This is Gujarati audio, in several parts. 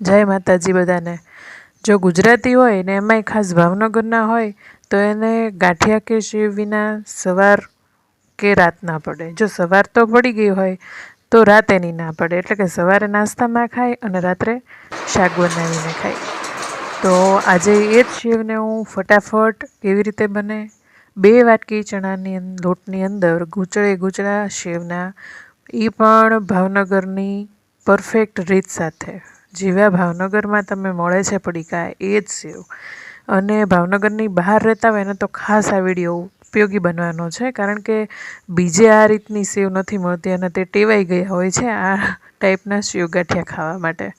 જય માતાજી બધાને. જો ગુજરાતી હોય ને એમાંય ખાસ ભાવનગરના હોય, તો એને ગાંઠિયા કે શિવ વિના સવાર કે રાત ના પડે. જો સવાર તો પડી ગઈ હોય, તો રાત એની ના પડે. એટલે કે સવારે નાસ્તામાં ખાય અને રાત્રે શાક બનાવીને ખાય. તો આજે એ જ શિવને હું ફટાફટ કેવી રીતે બને? બે વાટકી ચણાની લોટની અંદર ગૂંચળે ગૂંચળા શેવના. એ પણ ભાવનગરની પરફેક્ટ રીત સાથે. જેવા ભાવનગરમાં તમે મળે છે પડીકા, એ જ સેવ. અને ભાવનગરની બહાર રહેતા હોય ને તો ખાસ આ વીડિયો ઉપયોગી બનવાનો છે, કારણ કે બીજે આ રીતની સેવ નથી મળતી અને તે ટેવાઈ ગયા હોય છે આ ટાઈપના સેવ ગાંઠિયા ખાવા માટે.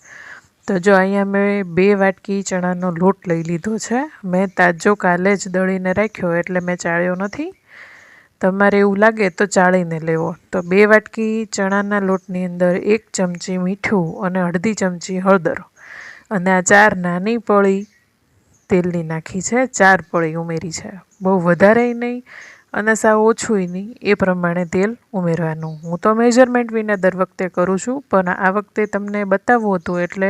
તો જો અહીંયા મેં બે વાટકી ચણાનો લોટ લઈ લીધો છે, મેં તાજો કાલે જ દળીને રાખ્યો, એટલે મેં ચાળ્યો નથી. તમારે એવું લાગે તો ચાળીને લેવો. તો બે વાટકી ચણાના લોટની અંદર એક ચમચી મીઠું અને અડધી ચમચી હળદર અને આ ચાર નાની પળી તેલની નાખી છે. ચાર પળી ઉમેરી છે. બહુ વધારે નહીં અને સાવ ઓછુંય નહીં. એ પ્રમાણે તેલ ઉમેરવાનું. હું તો મેજરમેન્ટ વિના દર વખતે કરું છું, પણ આ વખતે તમને બતાવવું હતું એટલે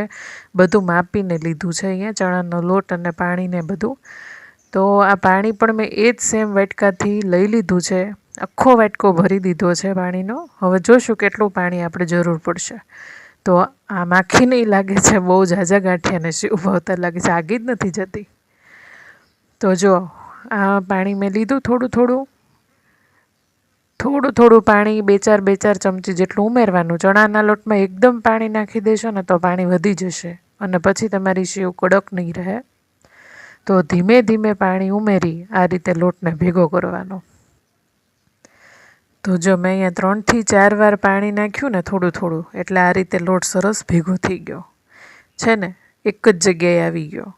બધું માપીને લીધું છે અહીંયા ચણાનો લોટ અને પાણીને બધું. તો આ પાણી પણ મેં એ જ સેમ વાટકાથી લઈ લીધું છે. આખો વાટકો ભરી દીધો છે પાણીનો. હવે જોશું કેટલું પાણી આપણે જરૂર પડશે. તો આ માખી નહીં લાગે છે, બહુ ઝાઝા ગાંઠી અને શિવ ભાવતા લાગે છે. આગી જ નથી જતી. તો જો, આ પાણી મેં લીધું થોડું થોડું. થોડું થોડું પાણી બે ચાર બે ચાર ચમચી જેટલું ઉમેરવાનું. ચણાના લોટમાં એકદમ પાણી નાખી દેશો ને તો પાણી વધી જશે. અને પછી તમારી સેવ કડક નહીં રહે. તો ધીમે ધીમે પાણી ઉમેરી આ રીતે લોટને ભેગો કરવાનો. તો જો મેં અહીંયા ત્રણથી ચાર વાર પાણી નાખ્યું ને થોડું થોડું, એટલે આ રીતે લોટ સરસ ભેગો થઈ ગયો. છે ને? એક જ જગ્યાએ આવી ગયો.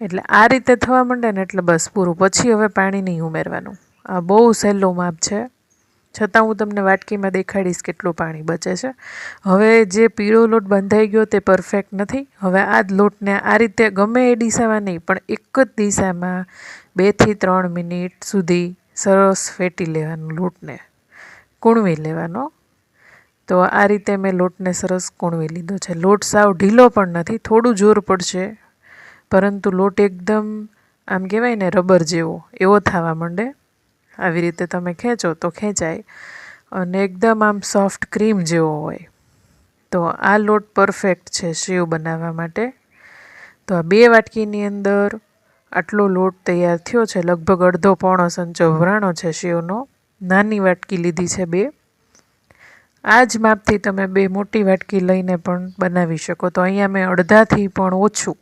એટલે આ રીતે થવા માંડે ને એટલે બસ પૂરું. પછી હવે પાણી નહીં ઉમેરવાનું. આ બહુ સહેલું માપ છે. છતાં હું તમને વાટકીમાં દેખાડીશ કેટલું પાણી બચે છે. હવે જે પીળો લોટ બંધાઈ ગયો તે પરફેક્ટ નથી. હવે આ જ લોટને આ રીતે ગમે એ દિશામાં નહીં, પણ એક જ દિશામાં બેથી ત્રણ મિનિટ સુધી સરસ ફેટી લેવાનું લોટને. કૂણવી લેવાનો. તો આ રીતે મેં લોટને સરસ કૂણવી લીધો છે. લોટ સાવ ઢીલો પણ નથી, થોડું જોર પડશે, પરંતુ લોટ એકદમ, આમ કહેવાય ને, રબર જેવો, એવો થવા માંડે. આવી રીતે તમે ખેંચો તો ખેંચાય. અને એકદમ આમ સોફ્ટ ક્રીમ જેવો હોય. તો આ લોટ પરફેક્ટ છે સેવ બનાવવા માટે. તો આ બે વાટકીની અંદર આટલો લોટ તૈયાર થયો છે. લગભગ અડધો પોણો સંચો ભરાણો છે સેવનો નાની વાટકી લીધી છે બે. આ જ માપથી તમે બે મોટી વાટકી લઈને પણ બનાવી શકો. તો અહીંયા મેં અડધાથી પણ ઓછું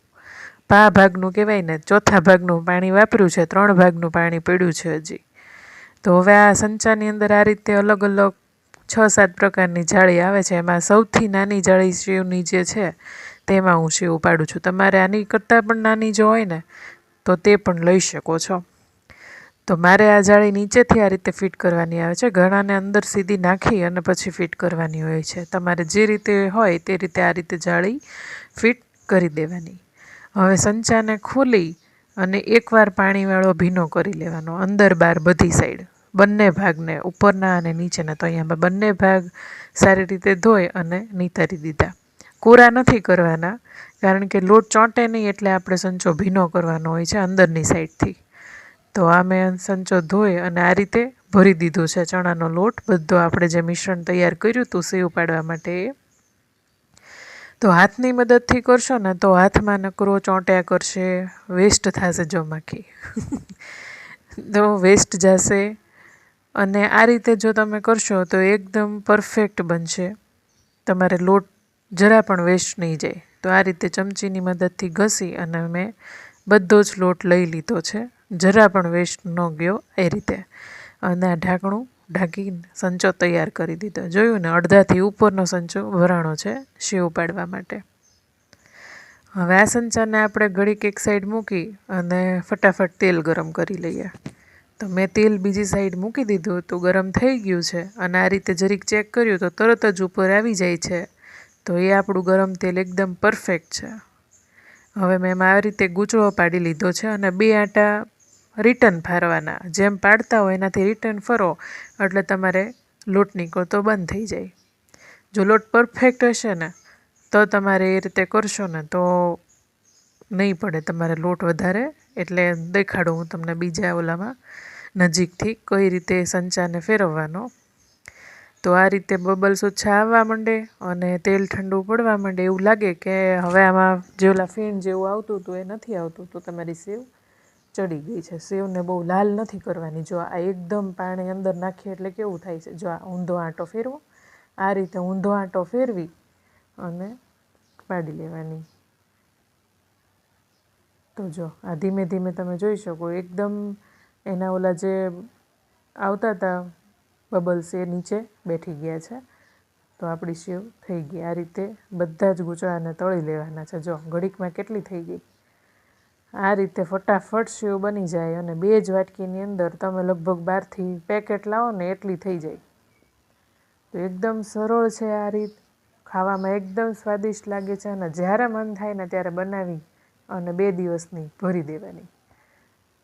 પા ભાગનું કહેવાય ને, ચોથા ભાગનું પાણી વાપર્યું છે, ત્રણ ભાગનું પાણી પડ્યું છે હજી. તો હવે આ સંચાની અંદર આ રીતે અલગ અલગ છ સાત પ્રકારની જાળી આવે છે. એમાં સૌથી નાની જાળી શિવની જે છે, તેમાં હું શિવ પાડું છું. તમારે આની કરતાં પણ નાની જો હોય ને, તો તે પણ લઈ શકો છો. તો મારે આ જાળી નીચેથી આ રીતે ફિટ કરવાની આવે છે. ઘણાને અંદર સીધી નાખી અને પછી ફિટ કરવાની હોય છે. તમારે જે રીતે હોય તે રીતે આ રીતે જાળી ફિટ કરી દેવાની. હવે સંચાને ખોલી અને એકવાર પાણીવાળો ભીનો કરી લેવાનો, અંદર બહાર બધી સાઈડ બંને ભાગને, ઉપરના અને નીચેના. તો અહીંયા બંને ભાગ સારી રીતે ધોઈ અને નીતારી દીધા. કોરા નથી કરવાના, કારણ કે લોટ ચોંટે નહીં એટલે આપણે સંચો ભીનો કરવાનો હોય છે અંદરની સાઈડથી તો આ મેં સંચો ધોઈ અને આ રીતે ભરી દીધો છે ચણાનો લોટ. બધો આપણે જે મિશ્રણ તૈયાર કર્યું હતું, સેવ પાડવા માટે તો હાથની મદદથી કરશો ને તો હાથમાં નકરો ચોંટ્યા કરશે. વેસ્ટ થશે જો તો વેસ્ટ જશે. અને આ રીતે જો તમે કરશો તો એકદમ પરફેક્ટ બનશે. તમારે લોટ જરા પણ વેસ્ટ નહીં જાય. તો આ રીતે ચમચીની મદદથી ઘસી અને મેં બધો જ લોટ લઈ લીધો છે. જરા પણ વેસ્ટ ન ગયો એ રીતે. અને આ ઢાંકણું ઢાંકીને સંચો તૈયાર કરી દીધો. જોયું ને, અડધાથી ઉપરનો સંચો ભરાણો છે સેવ પાડવા માટે. હવે આ સંચાને આપણે ઘડીક એક સાઈડ મૂકી અને ફટાફટ તેલ ગરમ કરી લઈએ. તો મેં તેલ બીજી સાઈડ મૂકી દીધું તો ગરમ થઈ ગયું છે અને આ રીતે જરીક ચેક કર્યું તો તરત જ ઉપર આવી જાય છે. તો એ આપણું ગરમ તેલ એકદમ પરફેક્ટ છે. હવે મેં આ રીતે ગૂંચળો પાડી લીધો છે અને બે આટા રિટર્ન ફારવાના જેમ પાડતા હોય એનાથી રિટર્ન ફરો, એટલે તમારે લોટ નીકળતો બંધ થઈ જાય. જો લોટ પરફેક્ટ હશે ને, તો તમારે એ રીતે કરશો ને, તો નહીં પડે તમારે લોટ વધારે. એટલે દેખાડું હું તમને બીજા ઓલામાં નજીકથી કઈ રીતે સંચાને ફેરવવાનો. તો આ રીતે બબલ્સ ઓછા આવવા માંડે અને તેલ ઠંડુ પડવા માંડે. એવું લાગે કે હવે આમાં જે ઓલા ફીણ જેવું આવતું હતું એ નથી આવતું, તો તમારી સેવ ચડી ગઈ છે. સેવને બહુ લાલ નથી કરવાની. જો આ એકદમ પાણી અંદર નાખીએ એટલે કેવું થાય છે? જો આ ઊંધો આંટો ફેરવો, આ રીતે ઊંધો આંટો ફેરવી અને પાડી લેવાની. તો જો, આ ધીમે ધીમે તમે જોઈ શકો, એકદમ એના ઓલા જે આવતા હતા બબલ્સ એ નીચે બેઠી ગયા છે. તો આપણી સેવ થઈ ગઈ. આ રીતે બધા જ ગૂંચળાને તળી લેવાના છે. જો, ઘડીકમાં કેટલી થઈ ગઈ? આ રીતે ફટાફટ સેવ બની જાય અને બે જ વાટકીની અંદર તમે લગભગ બહારથી પેકેટ લાવો ને એટલી થઈ જાય. તો એકદમ સરળ છે આ રીત. ખાવામાં એકદમ સ્વાદિષ્ટ લાગે છે અને જ્યારે મન થાય ને ત્યારે બનાવી અને બે દિવસની ભરી દેવાની.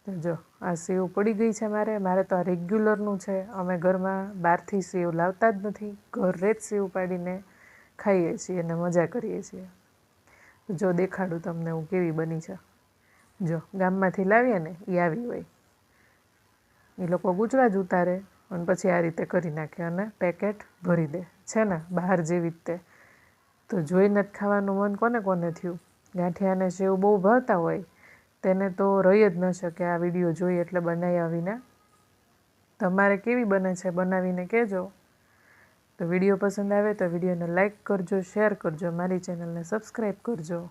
તો જો, આ સેવ પડી ગઈ છે મારે. મારે તો આ રેગ્યુલરનું છે. અમે ઘરમાં બહારથી સેવ લાવતા જ નથી. ઘરે જ સેવ પાડીને ખાઈએ છીએ અને મજા કરીએ છીએ. જો, દેખાડું તમને હું કેવી બની છે. જો, ગામમાંથી લાવીએ ને એ આવી હોય. એ લોકો જ ઉતારે અને પછી આ રીતે કરી નાખે અને પેકેટ ભરી દે. છે ને, બહાર જેવી રીતે તો. જોઈને જ ખાવાનું મન કોને કોને થયું? ગાંઠિયાને સેવ બહુ ભાવતા હોય, તેને તો રહી જ ન શકે આ વીડિયો જોઈ એટલે બનાવ્યા વિના. તમારે કેવી બને છે, બનાવીને કહેજો. તો વીડિયો પસંદ આવે તો વિડીયોને લાઇક કરજો, શેર કરજો, મારી ચેનલને સબસ્ક્રાઈબ કરજો.